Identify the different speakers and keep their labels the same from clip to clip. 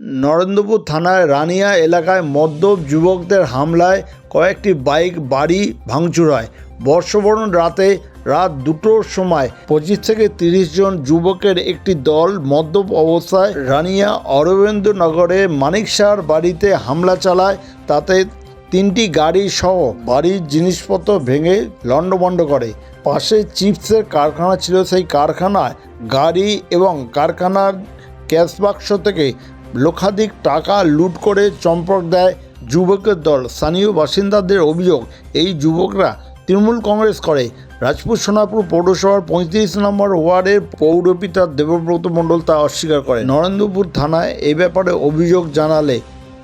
Speaker 1: নরেন্দ্রপুর থানায় রানিয়া এলাকায় মদ্যপ যুবকদের হামলায় কয়েকটি বাইক, বাড়ি ভাঙচুর হয়। বর্ষবরণ রাতে রাত দুটোর সময় পঁচিশ থেকে তিরিশ জন যুবকের একটি দল মদ্যপ অবস্থায় রানিয়া অরবিন্দনগরে মানিক শাহর বাড়িতে হামলা চালায়। তাতে তিনটি গাড়ি সহ বাড়ির জিনিসপত্র ভেঙে লণ্ডভণ্ড করে। পাশে চিপসের কারখানা ছিল। সেই কারখানায় গাড়ি এবং কারখানার ক্যাশ বাক্স থেকে লক্ষাধিক টাকা লুট করে চম্পট দেয় যুবকের দল। স্থানীয় বাসিন্দাদের অভিযোগ, এই যুবকরা তৃণমূল কংগ্রেস করে। রাজপুর সোনাপুর পৌরসভার পঁয়ত্রিশ নম্বর ওয়ার্ডের পৌরপিতা দেবব্রত মণ্ডল তা অস্বীকার করে। নরেন্দ্রপুর থানায় এ ব্যাপারে অভিযোগ জানালে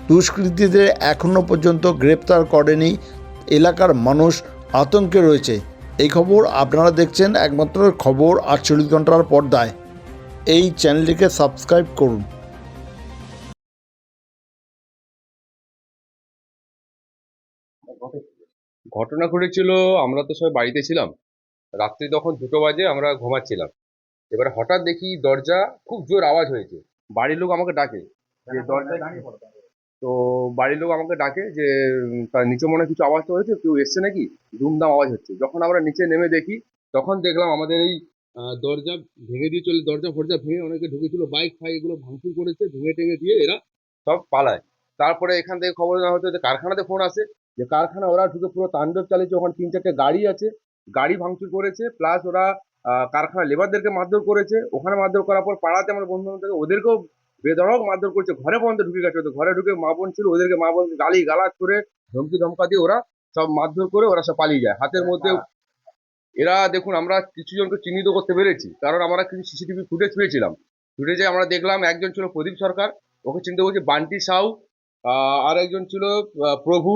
Speaker 1: দুষ্কৃতীদের এখনও পর্যন্ত গ্রেপ্তার করেনি এলাকার মানুষ আতঙ্কে রয়েছে। এই খবর আপনারা দেখছেন, একমাত্র খবর আটচল্লিশ ঘণ্টার পর্দায়। এই চ্যানেলটিকে সাবস্ক্রাইব করুন।
Speaker 2: ঘটনা ঘটেছিল, আমরা তো সবাই বাড়িতে ছিলাম। রাত্রি তখন দুটো বাজে, আমরা ঘুমাচ্ছিলাম। এবারে হঠাৎ দেখি দরজা খুব জোর আওয়াজ হয়েছে। বাড়ির লোক আমাকে ডাকে তো বাড়ির লোক আমাকে ডাকে যে তার নিচে মনে কিছু আওয়াজ তো হয়েছে, কেউ এসছে নাকি? ধুমধাম আওয়াজ হচ্ছে। যখন আমরা নিচে নেমে দেখি, তখন দেখলাম আমাদের এই দরজা ভেঙে দিয়ে চলে, দরজা ফরজা ভেঙে অনেকে ঢুকেছিল, বাইক ফাইক এগুলো ভাঙচুর করেছে, ভেঙে টেঙে দিয়ে এরা সব পালায়। তারপরে এখান থেকে খবর নেওয়া হতো কারখানাতে ফোন আসে যে কারখানা ওরা ঢুকে পুরো তাণ্ডব চালিয়েছে ওখানে তিন চারটে গাড়ি আছে গাড়ি ভাঙচুর করেছে প্লাস ওরা কারখানা লেবারদেরকে মারধর করেছে ওখানে মারধর করার পর পাড়াতে আমার বন্ধু বান্ধব ওদেরকেও বেধড়ক মারধর করেছে ঘরে পর্যন্ত ঢুকে গেছে ঘরে ঢুকে মা বোন ছিল ওদেরকে মা বোন গালি গালাজ করে ধমকি ধমকা দিয়ে ওরা সব মারধর করে ওরা সব পালিয়ে যায়। হাতের মধ্যে এরা দেখুন আমরা কিছু জনকে চিহ্নিত করতে পেরেছি কারণ আমরা কিছু সিসিটিভি ফুটেজ পেয়েছিলাম। ফুটেজে আমরা দেখলাম একজন ছিল প্রদীপ সরকার ওকে চিনতে করছি বান্টি সাউ আহ, আর একজন ছিল প্রভু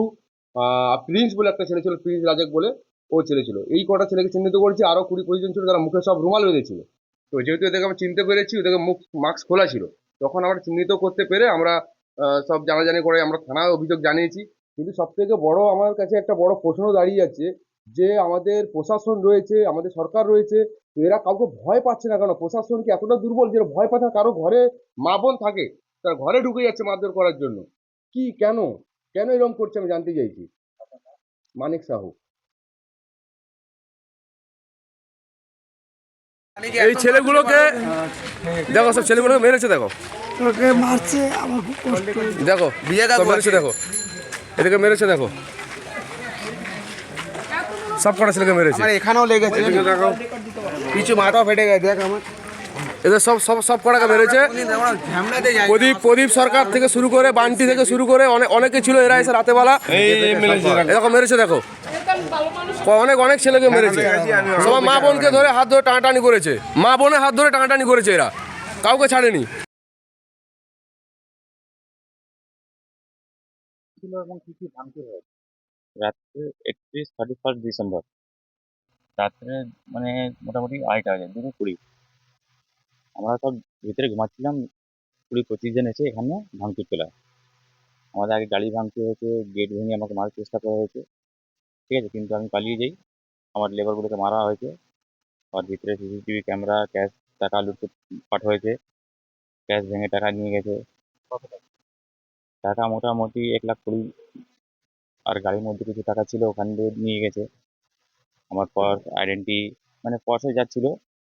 Speaker 2: প্রিন্স বলে একটা ছেলে ছিল প্রিন্স রাজাক বলে ও ছেলে ছিল। এই কটা ছেলেকে চিহ্নিত করেছি, আরও কুড়ি পঁচিশ জন ছিল তারা মুখে সব রুমাল বেঁধেছিল। তো যেহেতু এদেরকে আমরা চিনতে পেরেছি, ওদেরকে মুখ মাস্ক খোলা ছিল। তখন আমরা চিহ্নিত করতে পেরে আমরা সব জানাজানি করে আমরা থানায় অভিযোগ জানিয়েছি। কিন্তু সব থেকে বড় আমার কাছে একটা বড় প্রশ্ন দাঁড়িয়ে যাচ্ছে যে, আমাদের প্রশাসন রয়েছে, আমাদের সরকার রয়েছে, তো এরা কাউকে ভয় পাচ্ছে না কেন? প্রশাসন কি এতটা দুর্বল যে ভয় পাচ্ছে কারও ঘরে মা বোন থাকে, তার ঘরে ঢুকে যাচ্ছে মারধর করার জন্য। কি, কেন? কেন এরকম করছে আমি জানতে চাইছি। মানিক সাহু।
Speaker 3: এই ছেলেগুলোকে দেখো সব ছেলেগুলোকে মেরেছে দেখো।
Speaker 4: ওকে মারছে আমার খুব কষ্ট হয়েছে।
Speaker 3: দেখো সব মেরেছে দেখো। এদিকে মেরেছে দেখো। সব কটা ছেলেকে মেরেছে।
Speaker 5: আমার এখানেও লেগেছে।
Speaker 3: দেখো।
Speaker 5: কিছু মাথা ফেটে গেছে দেখ আমার।
Speaker 3: এদের সব সব সব কটাকে মেরেছে। প্রদীপ প্রদীপ সরকার থেকে শুরু করে বান্টি থেকে শুরু করে অনেক অনেকে ছিল এরা এসে রাতেবেলা এরকম মেরেছে দেখো। অনেক অনেক ছেলেকে মেরেছে। সবাই মা বোনকে ধরে হাত ধরে টানাটানি করেছে। মা বোনের হাত ধরে টানাটানি করেছে এরা। কাউকে ছাড়েনি।
Speaker 6: রাত্রে একত্রিশ থার্টি ফার্স্ট ডিসেম্বর রাত্রে মানে মোটামুটি আড়াইটা বাজে দুটো কুড়ি। আমরা সব ভিতরে ঘুমাচ্ছিলাম। কুড়ি পঁচিশ জন এসে এখানে ভাঙচুর চলে। আমাদের আগে গাড়ি ভাঙচুর হয়েছে গেট ভেঙে আমাকে মারার চেষ্টা করা হয়েছে। ঠিক আছে, কিন্তু আমি পালিয়ে যাই। আমার লেবারগুলোকে মারা হয়েছে। আর ভিতরে সিসিটিভি ক্যামেরা ক্যাশ টাকা লুট পাঠ হয়েছে। ক্যাশ ভেঙে টাকা নিয়ে গেছে। টাকা মোটামুটি এক লাখ কুড়ি আর গাড়ির মধ্যে কিছু টাকা ছিল, ওখান দিয়ে নিয়ে গেছে। আমার পার্স আইডেন্টি মানে পার্সে যা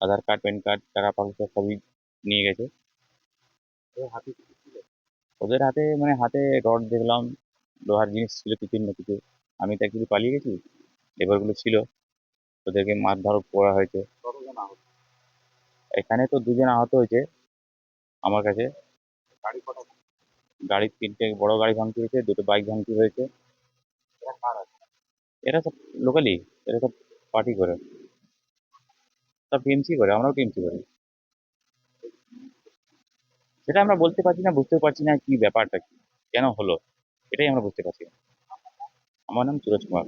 Speaker 6: আধার কার্ড প্যান কার্ড টাকা পয়সা সবই নিয়ে গেছে। ওদের হাতে মানে হাতে রড দেখলাম লোহার জিনিস ছিল কিছু না কিছু। আমি তো অ্যাকচুয়ালি পালিয়ে গেছি? লেবারগুলো ছিল। ওদেরকে মারধর করা হয়েছে। এখানে তো দুজন আহত হয়েছে আমার কাছে। গাড়ি তিনটে বড় গাড়ি ভাঙচুর হয়েছে দুটো বাইক ভাঙচুর হয়েছে। এরা সব লোকালি এরা সব পার্টি করে। সব টিএমসি করে, আমরাও টিএমসি করি। সেটা আমরা বলতে পারছি না বুঝতে পারছি না কি ব্যাপারটা কি কেন হলো, এটাই আমরা বুঝতে পারছি না। আমার নাম সুরজ কুমার।